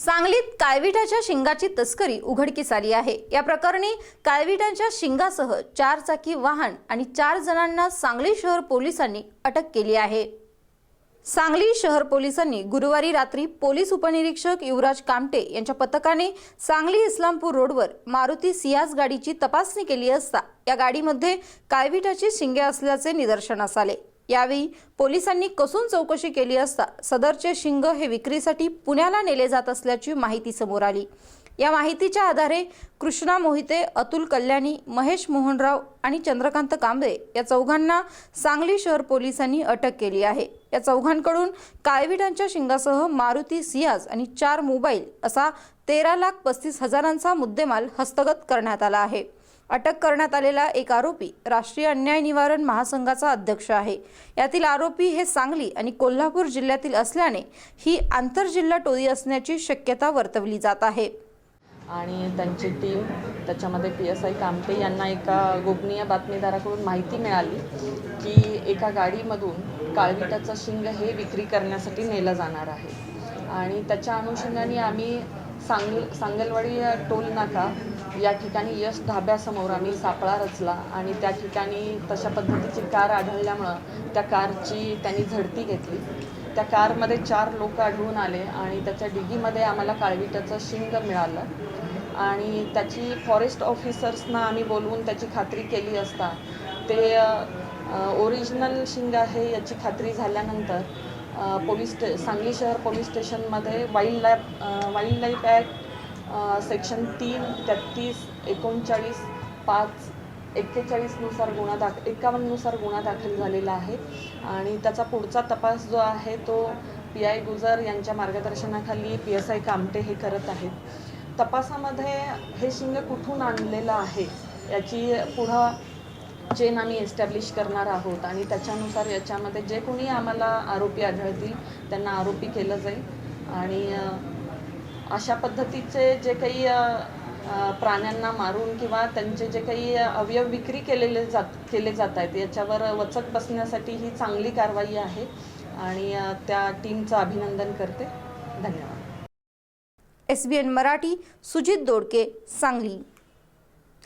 सांगलीत काळविटाच्या शिंगाची तस्करी उघडकीस आली आहे. या प्रकरणी काळविटांच्या शिंगासह चार चाकी वाहन आणि चार जणांना सांगली शहर पोलिसांनी अटक केली आहे. सांगली शहर पोलिसांनी गुरुवारी रात्री पोलीस उपनिरीक्षक युवराज कामटे यांच्या पथकाने सांगली इस्लामपूर रोडवर मारुती सियाज गाडीची तपासणी केली असता या गाडीमध्ये काळविटाची शिंगे असल्याचे निदर्शनास आले. यावेळी पोलिसांनी कसून चौकशी केली असता सदरचे शिंग हे विक्रीसाठी पुण्याला नेले जात असल्याची माहिती समोर आली. या माहितीच्या आधारे कृष्णा मोहिते अतुल कल्याणी महेश मोहनराव आणि चंद्रकांत कांबळे या चौघांना सांगली शहर पोलिसांनी अटक केली आहे. या चौघांकडून काळविटांच्या शिंगासह मारुती सियाज आणि चार मोबाईल असा तेरा लाख पस्तीस हजारांचा मुद्देमाल हस्तगत करण्यात आला आहे. अटक करण्यात आलेला एक आरोपी राष्ट्रीय अन्याय निवारण महासंघाचा अध्यक्ष आहे. यातील आरोपी हे सांगली आणि कोल्हापूर जिल्ह्यातील असल्याने ही आंतरजिल्हा टोळी असण्याची शक्यता वर्तवली जात आहे. आणि त्यांची टीम त्याच्यामध्ये पी एस आय कामटे यांना एका गोपनीय बातमीदाराकडून माहिती मिळाली की एका गाडीमधून काळविटाचं शिंग हे विक्री करण्यासाठी नेलं जाणार आहे. आणि त्याच्या अनुषंगाने आम्ही सांग सांगलवाडी टोल नाका या ठिकाणी यश ढाब्यासमोर आम्ही सापळा रचला आणि त्या ठिकाणी तशा पद्धतीची कार आढळल्यामुळं त्या कारची त्यांनी झडती घेतली. त्या कारमध्ये चार लोक आढळून आले आणि त्याच्या डिगीमध्ये आम्हाला काळविटाचं शिंग मिळालं आणि त्याची फॉरेस्ट ऑफिसर्सना आम्ही बोलवून त्याची खात्री केली असता. ते ओरिजिनल शिंग आहे याची खात्री झाल्यानंतर पोलीस स्टे सांगली शहर पोलीस स्टेशनमध्ये wildlife wildlife act section तीन तेहतीस एकोणचाळीस पाच एक्केचाळीसनुसार गुन्हा दाख एकावन्ननुसार गुन्हा दाखल झालेला आहे. आणि त्याचा पुढचा तपास जो आहे तो पी आय गुजर यांच्या मार्गदर्शनाखाली पी एस आय कामटे हे करत आहेत. तपासामध्ये हे शिंग कुठून आणलेलं आहे याची पुढं चेन आम्ही एस्टॅब्लिश करणार आहोत आणि त्याच्यानुसार याच्यामध्ये जे कोणी आम्हाला आरोपी आढळतील त्यांना आरोपी केलं जाईल. आणि अशा पद्धतीचे जे काही प्राण्यांना मारून किंवा त्यांचे जे काही अवयव विक्री केलेले जात केले जात आहेत याच्यावर वचक बसण्यासाठी ही चांगली कारवाई आहे. आणि त्या टीमचं अभिनंदन करते. धन्यवाद. S B N Marathi Sujit Dodke Sangli.